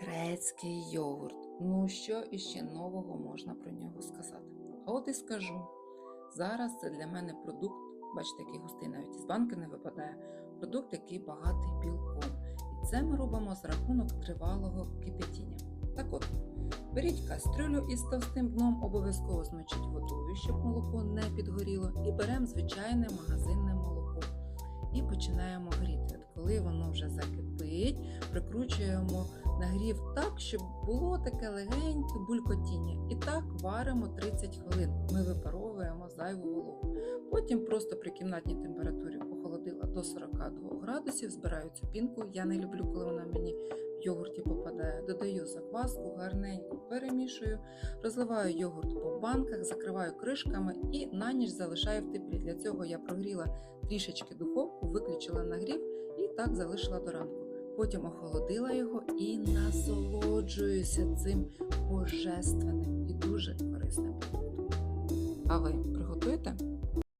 Грецький йогурт. Ну що іще нового можна про нього сказати? А от і скажу. Зараз це для мене продукт, бачите, який густий навіть із банки не випадає. Продукт, який багатий білком. І це ми робимо за рахунок тривалого кипятіння. Так от, беріть кастрюлю із товстим дном, обов'язково змочіть водою, щоб молоко не підгоріло, і беремо звичайне магазинне молоко. І починаємо гріти. От коли воно вже закипить, прикручуємо нагрів так, щоб було таке легеньке булькотіння. І так варимо 30 хвилин. Ми випаровуємо зайву вологу. Потім просто при кімнатній температурі охолодила до 42 градусів, збираю цю пінку. Я не люблю, коли вона мені в йогурті попадає. Додаю закваску, гарненько перемішую, розливаю йогурт по банках, закриваю кришками і на ніч залишаю в теплі. Для цього я прогріла трішечки духовку, виключила нагрів і так залишила до ранку. Потім охолодила його і насолоджуюся цим божественним і дуже корисним продуктом. А ви приготуєте?